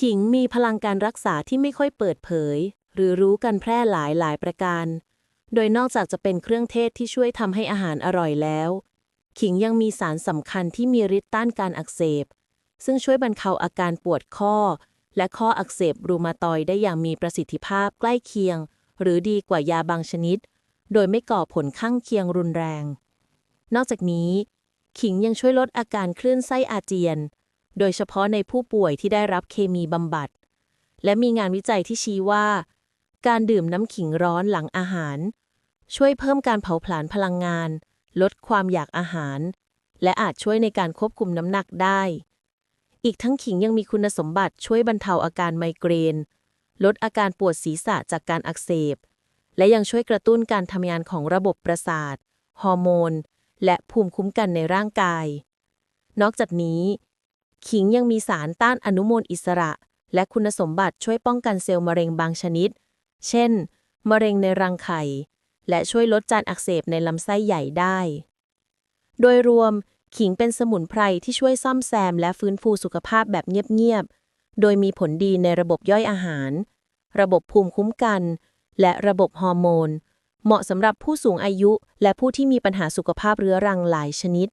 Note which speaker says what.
Speaker 1: ขิงมีพลังการรักษาที่ไม่ค่อยเปิดเผย หรือรู้กันแพร่หลายหลายประการ โดยนอกจากจะเป็นเครื่องเทศที่ช่วยทำให้อาหารอร่อยแล้ว ขิงยังมีสารสำคัญที่มีฤทธิ์ต้านการอักเสบ ซึ่งช่วยบรรเทาอาการปวดข้อ และข้ออักเสบรูมาตอยได้อย่างมีประสิทธิภาพใกล้เคียง หรือดีกว่ายาบางชนิด โดยไม่ก่อผลข้างเคียงรุนแรง นอกจากนี้ ขิงยังช่วยลดอาการคลื่นไส้อาเจียน โดยเฉพาะในผู้ป่วยที่ได้รับเคมีบำบัด และมีงานวิจัยที่ชี้ว่า การดื่มน้ำขิงร้อนหลังอาหาร ช่วยเพิ่มการเผาผลาญพลังงาน ลดความอยากอาหาร และอาจช่วยในการควบคุมน้ำหนักได้ อีกทั้งขิงยังมีคุณสมบัติช่วยบรรเทาอาการไมเกรน ลดอาการปวดศีรษะจากการอักเสบ และยังช่วยกระตุ้นการทำงานของระบบประสาท ฮอร์โมน และภูมิคุ้มกันในร่างกาย นอกจากนี้ ขิงยังมีสารต้านอนุมูลอิสระ และคุณสมบัติช่วยป้องกันเซลล์มะเร็งบางชนิด เช่น มะเร็งในรังไข่ และช่วยลดการอักเสบในลำไส้ใหญ่ได้ โดยรวมขิงเป็นสมุนไพรที่ช่วยซ่อมแซมและฟื้นฟูสุขภาพแบบเงียบ ๆ โดยมีผลดีในระบบย่อยอาหาร ระบบภูมิคุ้มกัน และระบบฮอร์โมน เหมาะสำหรับผู้สูงอายุ และผู้ที่มีปัญหาสุขภาพเรื้อรังหลายชนิด